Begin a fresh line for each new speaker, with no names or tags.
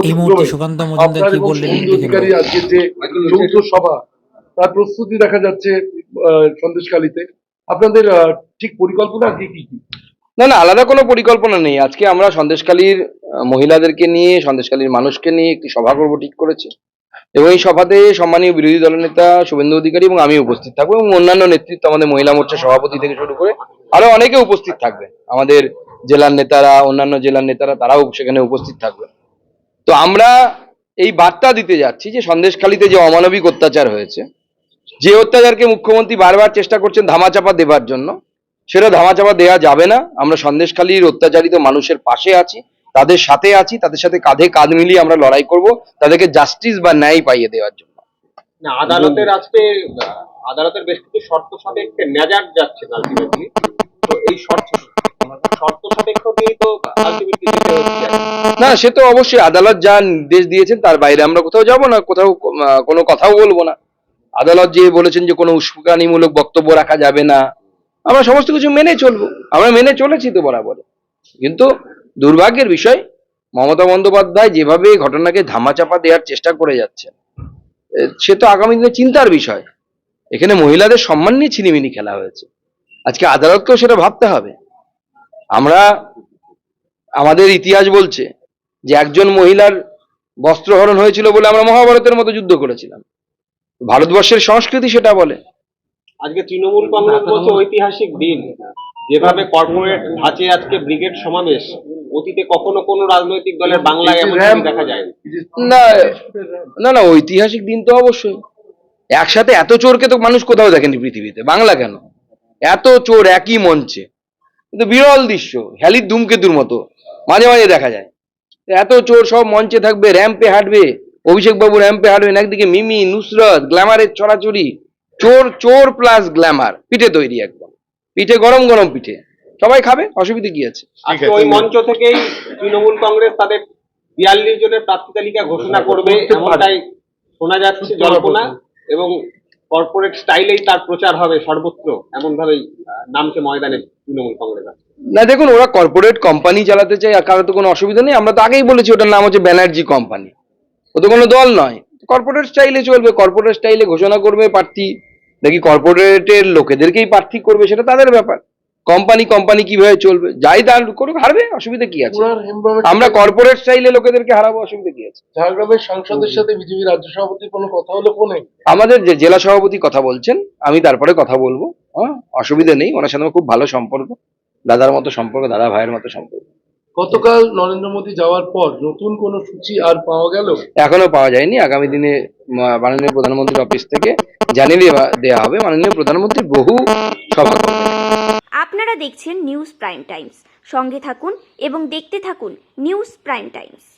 এই মুহূর্তে সুকান্ত মজুমদার কি বললেন
অধিকারী আজকে যে যৌথ সভা তার প্রস্তুতি দেখা যাচ্ছে আহ, সন্দেশখালীতে। আপনাদের ঠিক পরিকল্পনা কি কি
না না আলাদা কোনো পরিকল্পনা নেই। আজকে আমরা সন্দেশখালীর আহ, মহিলাদেরকে নিয়ে সন্দেশখালীর মানুষকে নিয়ে একটি সভা করব ঠিক করেছি। এবং এই সভাতে সম্মানীয় বিরোধী দলনেতা শুভেন্দু অধিকারী এবং আমি উপস্থিত থাকব এবং অন্যান্য নেতৃত্ব আমাদের মহিলা মোর্চা সভাপতি থেকে শুরু করে আরও অনেকে উপস্থিত থাকবে আমাদের জেলার নেতারা অন্যান্য জেলার নেতারা তারাও সেখানে উপস্থিত থাকবে তো আমরা এই বার্তা দিতে যাচ্ছি যে সন্দেশখালীতে যে অমানবিক অত্যাচার হয়েছে, যে অত্যাচারকে মুখ্যমন্ত্রী বারবার চেষ্টা করছেন ধামাচাপা দেবার জন্য, সেটা ধামাচাপা দেওয়া যাবে না। আমরা সন্দেশখালীর অত্যাচারিত মানুষের পাশে আছি, তাদের সাথে আছি, তাদের সাথে কাঁধে কাঁধ মিলিয়ে আমরা লড়াই করব, তাদেরকে জাস্টিস বা ন্যায় পাইয়ে দেওয়ার জন্য।
আদালতের আজকে, আদালতের বেশ কিছু শর্ত সাপেক্ষে নেজার যাচ্ছে আলটিমেটলি তো এই শর্ত শর্ত সাপেক্ষ দিয়েই তো আলটিমেটলি যেতে হচ্ছে
না, সে তো অবশ্যই আদালত যা নির্দেশ দিয়েছেন তার বাইরে আমরা কোথাও যাব না, কোথাও কোনো কথাও বলব না। আদালত যে বলেছেন যে কোনো উস্কানিমূলক বক্তব্য রাখা যাবে না, আমরা সমস্ত কিছু মেনে চলবো। আমরা মেনে চলেছি তো বরাবর কিন্তু দুর্ভাগ্যের বিষয়, মমতা বন্দ্যোপাধ্যায় যেভাবে ঘটনাকে ধামাচাপা দেওয়ার চেষ্টা করে যাচ্ছে সে তো আগামী দিনে চিন্তার বিষয়। এখানে মহিলাদের সম্মান নিয়ে ছিনিমিনি খেলা হয়েছে। আজকে আদালতকেও সেটা ভাবতে হবে। আমরা, আমাদের ইতিহাস বলছে যে একজন মহিলার বস্ত্রহরণ হয়েছিল বলে আমরা মহাভারতের মতো যুদ্ধ করেছিলাম। ভারতবর্ষের সংস্কৃতি সেটা বলে।
আজকে তৃণমূল কংগ্রেস বলছে ঐতিহাসিক দিন যেভাবে কর্পোরেট ধাঁচে আজকে ব্রিগেড সমাবেশ অতীতে কখনো কোনো রাজনৈতিক দলের বাংলায় এমন দেখা যায়নি।
না না না ঐতিহাসিক দিন তো অবশ্যই। একসাথে এত চোরকে তো মানুষ কোথাও দেখেনি পৃথিবীতে। বাংলা কেন? এত চোর একই মঞ্চে। কিন্তু বিরল দৃশ্য হ্যালির ধূমকেতুর মতো মাঝে মাঝে দেখা যায়। এত চোর সব মঞ্চে থাকবে র্যাম্পে হাঁটবে। অভিষেক বাবু র্যাম্পে হাঁটবেন একদিকে মিমি নুসরত গ্ল্যামারের ছড়াছড়ি। চোর চোর প্লাস গ্ল্যামার পিঠে তৈরি একদম। পিঠে গরম গরম পিঠে। সবাই খাবে অসুবিধে কি আছে?
ওই মঞ্চ থেকেই তৃণমূল কংগ্রেস তাদের বিয়াল্লিশ জনের প্রার্থী তালিকা ঘোষণা করবে এমনটাই শোনা যাচ্ছে জল্পনা। এবং কর্পোরেট স্টাইলেই তার প্রচার হবে সর্বত্র এমন ভাবেই নামছে ময়দানে তৃণমূল কংগ্রেস।
না দেখুন ওরা কর্পোরেট কোম্পানি চালাতে চায় কারও তো কোনো অসুবিধা নেই। আমরা তো আগেই বলেছি ওটার নাম হচ্ছে ব্যানার্জি কোম্পানি ও তো কোনো দল নয়। কর্পোরেট স্টাইলে চলবে কর্পোরেট স্টাইলে ঘোষণা করবে প্রার্থী। নাকি কর্পোরেটের লোকেদেরকেই প্রার্থী করবে সেটা তাদের ব্যাপার। কোম্পানি কোম্পানি কীভাবে চলবে যাই তার করুক হারবে অসুবিধা কি আছে? আমরা কর্পোরেট স্টাইলে লোকেদেরকে হারাবো অসুবিধা কি আছে?
ঝাড়গ্রামের সাংসদের সাথে বিজেপি রাজ্য সভাপতির কোনো কথা হলো ফোনে?
আমাদের যে জেলা সভাপতি কথা বলছেন আমি তারপরে কথা বলব। হ্যাঁ অসুবিধা নেই ওনার সাথে খুব ভালো সম্পর্ক। দাদার মতো সম্পর্ক দাদা ভাইয়ের মতো সম্পর্ক।
গতকাল নরেন্দ্র মোদী যাওয়ার পর নতুন কোন সূচি আর পাওয়া গেল?
এখনও পাওয়া যায়নি। আগামী দিনে মাননীয় প্রধানমন্ত্রীর অফিস থেকে জানিয়ে দেওয়া- দেওয়া হবে। মাননীয় প্রধানমন্ত্রী বহু সভা করবেন।
আপনারা দেখছেন নিউজ প্রাইম টাইমস। সঙ্গে থাকুন এবং দেখতে থাকুন নিউজ প্রাইম টাইমস।